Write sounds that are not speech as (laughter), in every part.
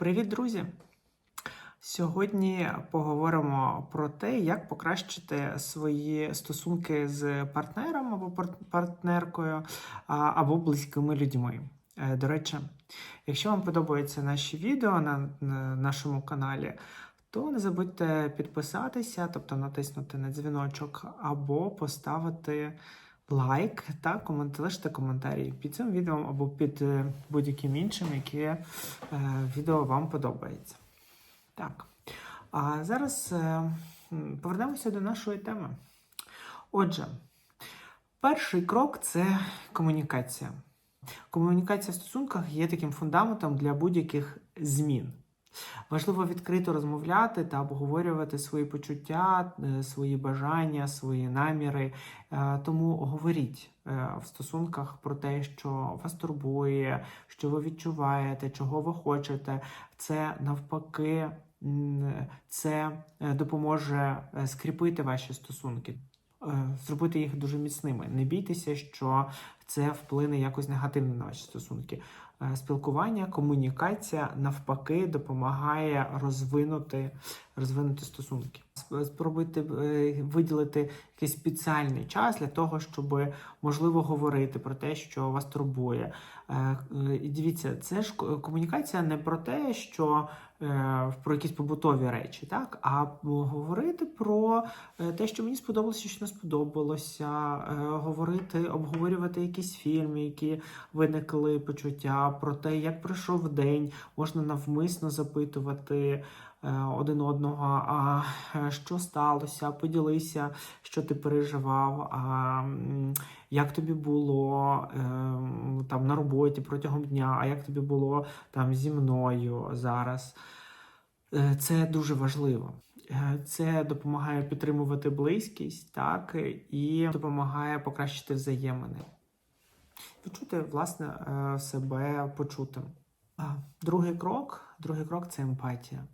Привіт, друзі! Сьогодні поговоримо про те, як покращити свої стосунки з партнером або партнеркою, або близькими людьми. Е, До речі, якщо вам подобаються наші відео на, на нашому каналі, то не забудьте підписатися, тобто натиснути на дзвіночок, або поставити лайк та комент, лиште коментарі під цим відео або під е, будь-яким іншим, яке е, відео вам подобається. Так. А зараз е, повернемося до нашої теми. Отже, перший крок це комунікація. Комунікація в стосунках є таким фундаментом для будь-яких змін. Важливо відкрито розмовляти та обговорювати свої почуття, е, свої бажання, свої наміри. Е, Тому говоріть е, в стосунках про те, що вас турбує, що ви відчуваєте, чого ви хочете. Це навпаки, це допоможе скріпити ваші стосунки. Зробити їх дуже міцними. Не бійтеся, що це вплине якось негативно на ваші стосунки. Е, Спілкування, комунікація навпаки допомагає розвинути, розвинути стосунки. Сп- Спробуйте е, виділити якийсь спеціальний час для того, щоб можливо говорити про те, що вас турбує. Е, дивіться, це ж комунікація не про те, що про якісь побутові речі, так а говорити про те, що мені сподобалося, що не сподобалося, говорити, обговорювати якісь фільми, які виникли почуття, про те, як пройшов день, можна навмисно запитувати е, один одного, а е, що сталося, поділися, що ти переживав, а як тобі було е, там на роботі протягом дня, а як тобі було там зі мною зараз. Це дуже важливо. Це допомагає підтримувати близькість, так і допомагає покращити взаємини. Відчути, власне, е, себе почутим. Другий крок, другий крок це емпатія.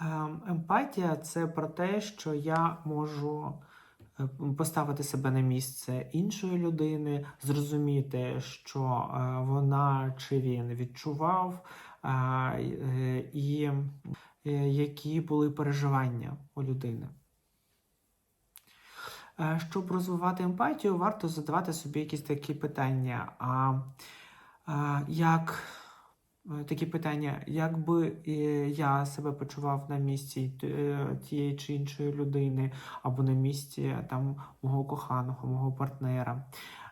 Е, Емпатія це про те, що я можу е, поставити себе на місце іншої людини, зрозуміти, що вона чи він відчував, і які були переживання у людини. Е, Щоб розвивати емпатію, варто задавати собі якісь такі питання. А, а як е, такі питання, як би е, я себе почував на місці е, тієї чи іншої людини, або на місці там мого коханого, мого партнера?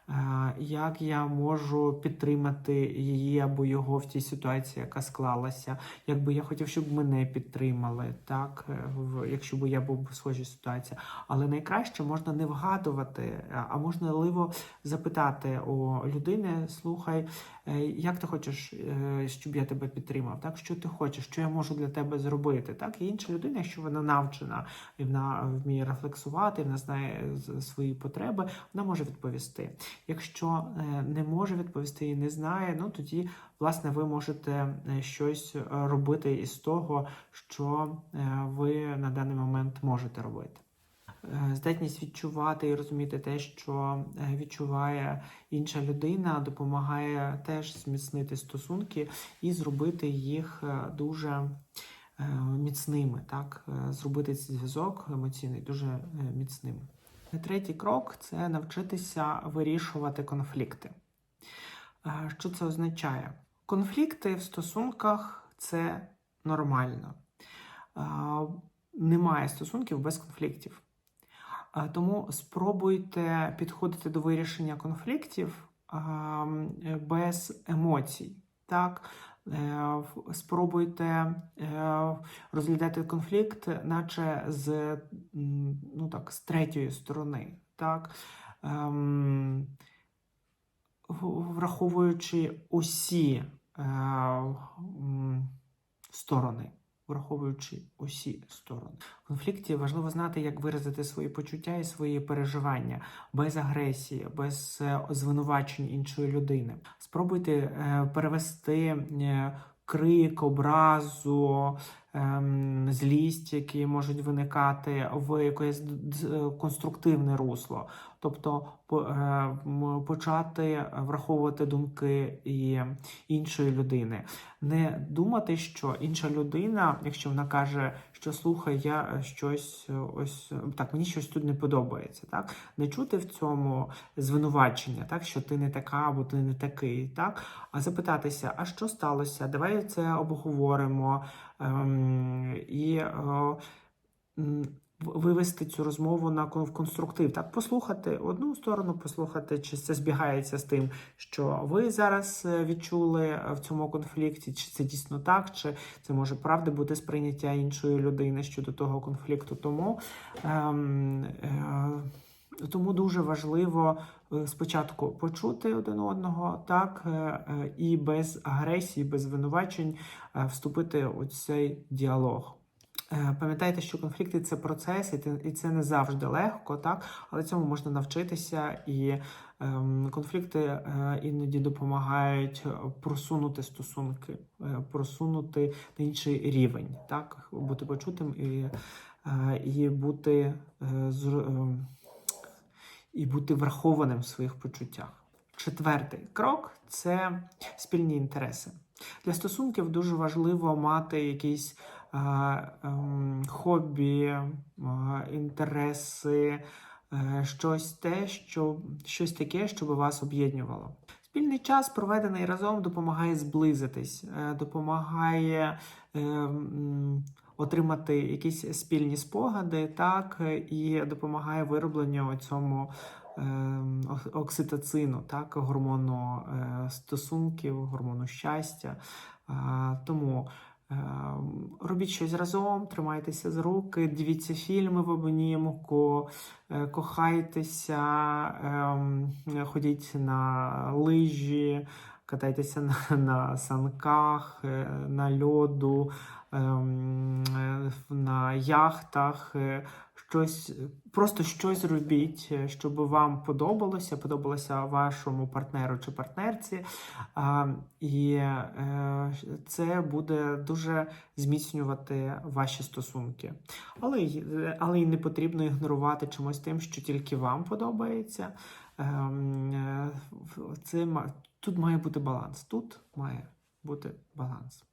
Е, Як я можу підтримати її або його в тій ситуації, яка склалася? Якби я хотів, щоб мене підтримали, так, е, якщо б я був в схожій ситуації. Але найкраще можна не вгадувати, а- можливо запитати у людини: слухай, як ти хочеш, е, щоб я тебе підтримав? Так, що ти хочеш, що я можу для тебе зробити? Так, і інша людина, якщо вона навчена і вона вміє рефлексувати, вона знає свої потреби, вона може відповісти. Якщо е, не може відповісти і не знає, ну тоді власне ви можете е, щось е, робити із того, що е, ви на даний момент можете робити. Е, Здатність відчувати і розуміти те, що е, відчуває інша людина, допомагає теж зміцнити стосунки і зробити їх е, дуже міцними, так зробити цей зв'язок емоційний дуже міцним. Третій крок це навчитися вирішувати конфлікти. Що це означає? Конфлікти в стосунках це нормально. Немає стосунків без конфліктів. Тому спробуйте підходити до вирішення конфліктів е, без емоцій. Так? Е, Спробуйте е, розглядати конфлікт, наче з, ну так, з третьої сторони. Так? Ем, Враховуючи усі сторони. Враховуючи усі сторони. В конфлікті важливо знати, як виразити свої почуття і свої переживання без агресії, без е, звинувачень іншої людини. Спробуйте е, перевести е, крик, образу, ем, злість, які можуть виникати в якесь конструктивне русло. Тобто е, почати враховувати думки і іншої людини. Не думати, що інша людина, якщо вона каже, що слухай, я щось ось так, мені щось тут не подобається. Так, не чути в цьому звинувачення, так що ти не така або ти не такий, так, а запитатися, а що сталося? Давай це обговоримо і. е, Вивести цю розмову на конструктив, так послухати одну сторону, послухати, чи це збігається з тим, що ви зараз е, відчули е, в цьому конфлікті, чи це дійсно так, чи це може правда бути сприйняття іншої людини щодо того конфлікту. Тому, ем, е, тому дуже важливо е, спочатку почути один одного, так, е, е, і без агресії, без звинувачень вступити у цей діалог. Пам'ятайте, що конфлікти це процес, і це не завжди легко, так? Але цьому можна навчитися, і ем, конфлікти іноді допомагають просунути стосунки, просунути на інший рівень, так? Бути почутим і, і бути е, зр- е, і бути врахованим в своїх почуттях. Четвертий крок це спільні інтереси. Для стосунків дуже важливо мати якісь е, ем, хобі, е, інтереси, е, щось те, що щось таке, що би вас об'єднувало. Спільний час, проведений разом, допомагає зблизитись, е, допомагає е, отримати якісь спільні спогади, так, і допомагає виробленню цьому ем, окситоцину, так, гормону е, стосунків, гормону щастя. Тому ем, робіть щось разом, тримайтеся за руки, дивіться фільми в обнімку, е, кохайтеся, ем, ходіть на лижі, катайтеся на, (laughs) на санках, е, на льоду, ем, е, на яхтах. е, Щось, просто щось робіть, щоб вам подобалося, подобалося вашому партнеру чи партнерці. І це буде дуже зміцнювати ваші стосунки. Але, але й не потрібно ігнорувати чимось тим, що тільки вам подобається. Ем, е, тут має бути баланс. Тут має бути баланс.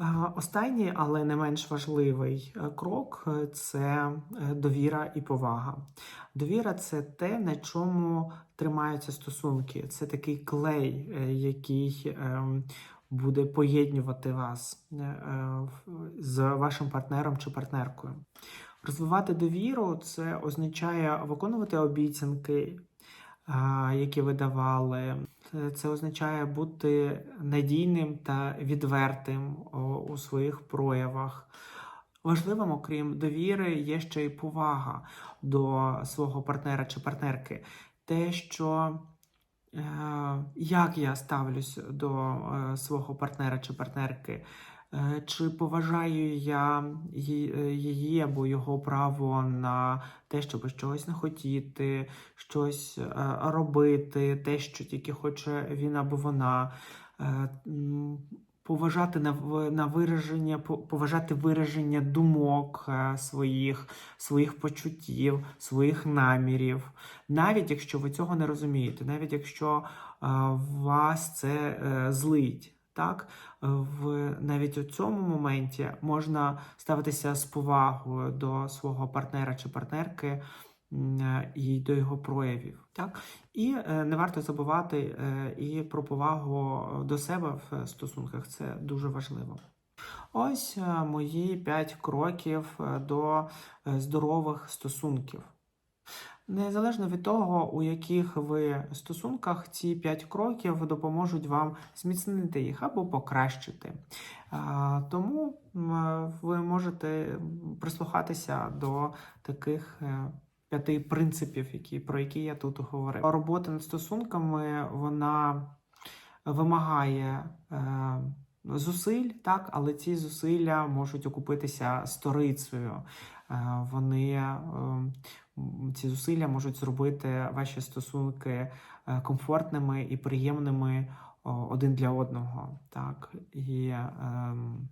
Е, Останній, але не менш важливий е, крок е, це довіра і повага. Довіра це те, на чому тримаються стосунки. Це такий клей, який ем, буде поєднувати вас з вашим партнером чи партнеркою. Розвивати довіру це означає виконувати обіцянки, які ви давали. Це- означає бути надійним та відвертим у своїх проявах. Важливим, окрім довіри, є ще й повага до свого партнера чи партнерки. Те, що е, як я ставлюсь до е, свого партнера чи партнерки, чи поважаю я е, її або його право на те, щоб щось не хотіти, щось е, робити, те, що тільки хоче він або вона. Е, Поважати на, вираження, по- поважати вираження думок е, своїх, своїх почуттів, своїх намірів, навіть якщо ви цього не розумієте, навіть якщо е, вас це е, злить. Так, Е, в навіть у цьому моменті можна ставитися з повагою до свого партнера чи партнерки е, і до його проявів. Так? І е, не варто забувати і про повагу до себе в стосунках. Це дуже важливо. Ось мої 5 кроків до здорових стосунків. Незалежно від того, у яких ви стосунках, ці 5 кроків допоможуть вам зміцнити їх або покращити. Тому ви можете прислухатися до таких е, п'яти принципів, які, про які я тут говорив. Робота над стосунками вона вимагає. е, Зусиль, так, але ці зусилля можуть окупитися сторицею. Е, Вони ці зусилля можуть зробити ваші стосунки е, комфортними і приємними один для одного. Так? І ем,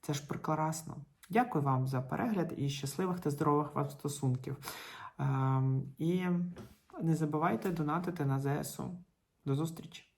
Це ж прекрасно. Дякую вам за перегляд і щасливих та здорових вам стосунків. Ем, і не забувайте донатити на ЗСУ. До зустрічі!